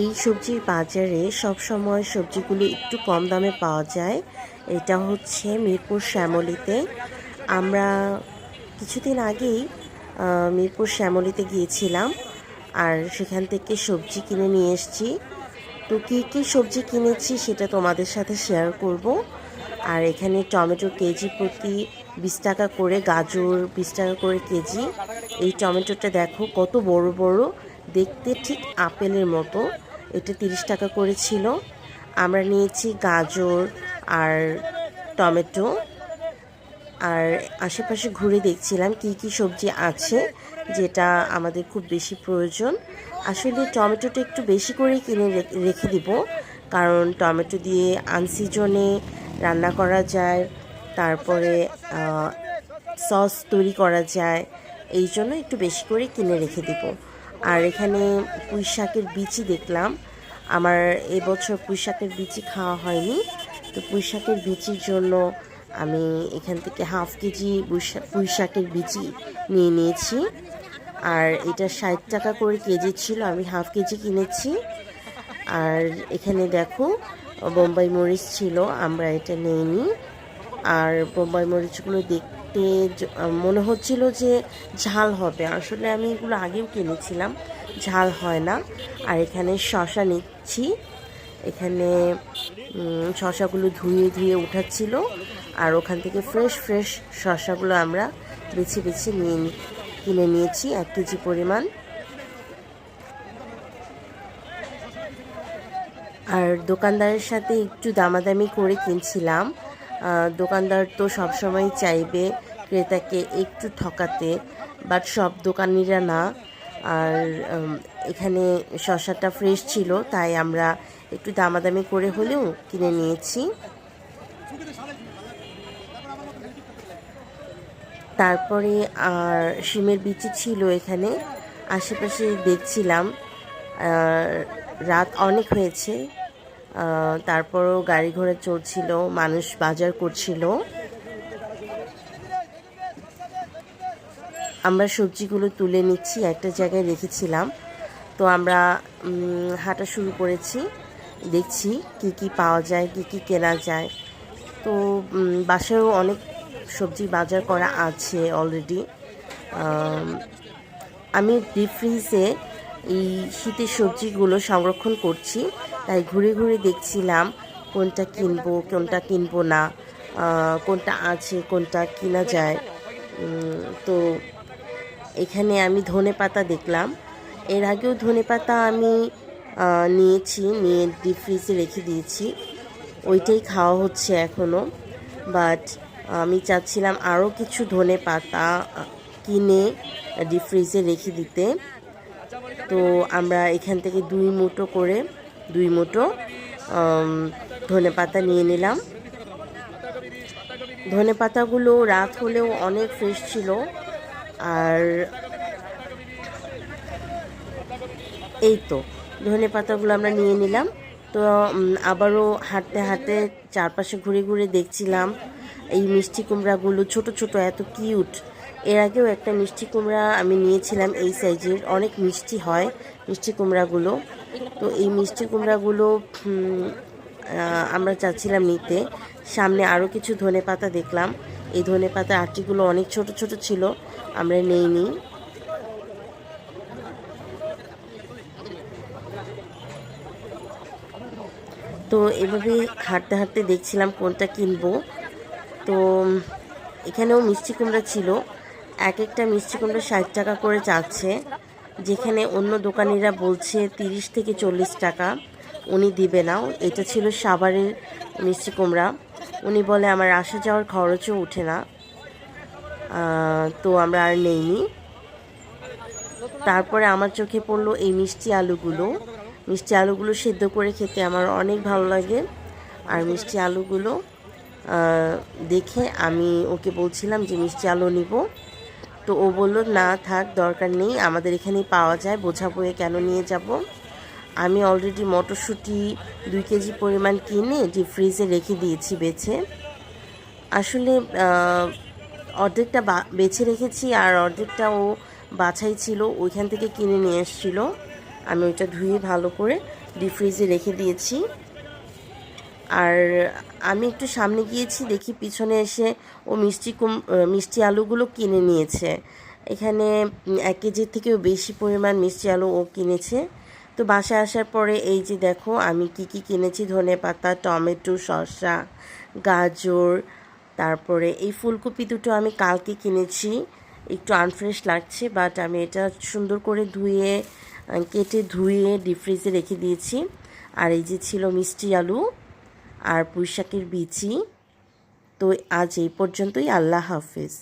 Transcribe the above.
এই সবজির বাজারে সব সময় সবজিগুলো একটু কম দামে পাওয়া যায়। এটা হচ্ছে মিরপুর শ্যামলিতে। আমরা কিছুদিন আগেই মিরপুর শ্যামলিতে গিয়েছিলাম আর সেখান থেকে সবজি কিনে নিয়ে এসেছি। তো কী কী সবজি কিনেছি সেটা তোমাদের সাথে শেয়ার করব। আর এখানে টমেটো কেজি প্রতি বিশ টাকা করে, গাজর বিশ টাকা করে কেজি। এই টমেটোটা দেখো কত বড় বড়, দেখতে ঠিক আপেলের মতো। এটা তিরিশ টাকা করে ছিল। আমরা নিয়েছি গাজর আর টমেটো। আর আশেপাশে ঘুরে দেখছিলাম কি কি সবজি আছে, যেটা আমাদের খুব বেশি প্রয়োজন। আসলে টমেটোটা একটু বেশি করে কিনে রেখে দিব। কারণ টমেটো দিয়ে আনসিজনে রান্না করা যায়, তারপরে সস তৈরি করা যায়, এই জন্য একটু বেশি করে কিনে রেখে দিব। আর এখানে পুঁই শাকের বিচি দেখলাম। আমার এবছর পুঁই শাকের বিচি খাওয়া হয়নি। তো পুঁই শাকের বিচির জন্য আমি এখান থেকে হাফ কেজি পুঁই শা- পুঁই শাকের বিচি নিয়ে নিয়েছি। আর এটা ষাট টাকা করে কেজি ছিল, আমি হাফ কেজি কিনেছি। আর এখানে দেখো, বোম্বাই মরিচ ছিল, আমরা এটা নিইনি। আর বোম্বাই মরিচগুলো দেখতে মনে হচ্ছিল যে ঝাল হবে। আসলে আমি এগুলো আগেও কিনেছিলাম, ঝাল হয় না। আর এখানে শশা নিচ্ছি। এখানে শশাগুলো ধুয়ে ধুয়ে উঠাচ্ছিল। আর ওখান থেকে ফ্রেশ ফ্রেশ শশাগুলো আমরা বেছে বেছে নিয়ে কিনে নিয়েছি এক কেজি পরিমাণ। আর দোকানদারের সাথে একটু দামাদামি করে কিনছিলাম। দোকানদার তো সবসময় চাইবে ক্রেতাকে একটু ঠকাতে বাট সব দোকানিরা না। আর এখানে শসাটা ফ্রেশ ছিল, তাই আমরা একটু দামাদামি করে হলেও কিনে নিয়েছি। তারপরে আর শিমের বিচি ছিল এখানে, আশেপাশে দেখছিলাম। রাত অনেক হয়েছে। তারপরও গাড়ি ঘোড়া চলছিল মানুষ বাজার করছিল। আমরা সবজিগুলো তুলে নিচ্ছি, একটা জায়গায় রেখেছিলাম। তো আমরা হাঁটা শুরু করেছি, দেখছি কি কি পাওয়া যায়, কি কি কেনা যায়। তো বাসায়ও অনেক সবজি বাজার করা আছে অলরেডি আমি ডিপ ফ্রিজে এই শীতের সবজিগুলো সংরক্ষণ করছি। তাই ঘুরে ঘুরে দেখছিলাম কোনটা কিনবো কোনটা কিনবো না কোনটা আছে, কোনটা কিনা যায়। তো এখানে আমি ধনে পাতা দেখলাম। এর আগেও ধনে পাতা আমি নিয়েছি, নিয়ে ডিপ ফ্রিজে রেখে দিয়েছি। ওইটাই খাওয়া হচ্ছে এখনও বাট আমি চাচ্ছিলাম আরও কিছু ধনে পাতা কিনে ডিপ ফ্রিজে রেখে দিতে। তো আমরা এখান থেকে দুই মুঠো করে, দুই মুঠো ধনে পাতা নিয়ে নিলাম। ধনে পাতাগুলো রাত হলেও অনেক ফ্রেশ ছিল। আর এই তো, ধনে পাতাগুলো আমরা নিয়ে নিলাম। তো আবারও হাঁটতে হাঁটতে চারপাশে ঘুরে ঘুরে দেখছিলাম এই মিষ্টি কুমড়াগুলো, ছোট ছোট, এত কিউট এর আগেও একটা মিষ্টি কুমড়া আমি নিয়েছিলাম এই সাইজের। অনেক মিষ্টি হয় মিষ্টি কুমড়াগুলো। তো এই মিষ্টি কুমড়াগুলো আমরা চাচ্ছিলাম নিতে। সামনে আরও কিছু ধনে পাতা দেখলাম। এই ধনে পাতা আটিগুলো অনেক ছোট ছোট ছিল, আমরা নেইনি। তো এভাবে হাঁটতে হাঁটতে দেখছিলাম কোনটা কিনবো। তো এখানেও মিষ্টি কুমড়া ছিল। এক একটা মিষ্টি কুমড়া ষাট টাকা করে চাচ্ছে, যেখানে অন্য দোকানিরা বলছে তিরিশ থেকে চল্লিশ টাকা। উনি দিবে না। এটা ছিল সাভারের মিষ্টি কুমড়া। উনি বলে, আমার আসা যাওয়ার খরচও ওঠে না। তো আমরা আর নেইনি। তারপরে আমার চোখে পড়ল এই মিষ্টি আলুগুলো। মিষ্টি আলুগুলো সেদ্ধ করে খেতে আমার অনেক ভালো লাগে। আর মিষ্টি আলুগুলো দেখে আমি ওকে বলছিলাম যে, মিষ্টি আলু নিব। তো ও বলল, না, থাক, দরকার নেই, আমাদের এখানেই পাওয়া যায় বোঝা বয়ে কেন নিয়ে যাব। আমি অলরেডি মটরশুঁটি দুই কেজি পরিমাণ কিনে ডিপ ফ্রিজে রেখে দিয়েছি বেছে। আসলে অর্ধেকটা বেছে রেখেছি আর অর্ধেকটা ও বাছাই ছিল, ওইখান থেকে কিনে নিয়ে এসেছিল। আমি ওইটা ধুয়ে ভালো করে ডিপ ফ্রিজে রেখে দিয়েছি। আর আমি একটু সামনে গিয়েছি, দেখি পিছনে এসে ও মিষ্টি কুম মিষ্টি আলুগুলো কিনে নিয়েছে। এখানে এক কেজির থেকেও বেশি পরিমাণ মিষ্টি আলু ও কিনেছে। তো বাসায় আসার পরে এই যে দেখো, আমি কি কি কিনেছি, ধনে পাতা, টমেটো, শসা, গাজর, তারপরে এই ফুলকপি দুটো আমি কালকে কিনেছি। একটু আনফ্রেশ লাগছে বাট আমি এটা সুন্দর করে ধুয়ে কেটে ধুয়ে ডিপ ফ্রিজে রেখে দিয়েছি। আর এই যে ছিল মিষ্টি আলু। আর পুঁইশাকের বিচি তো আজ এই পর্যন্তই। আল্লাহ হাফিজ।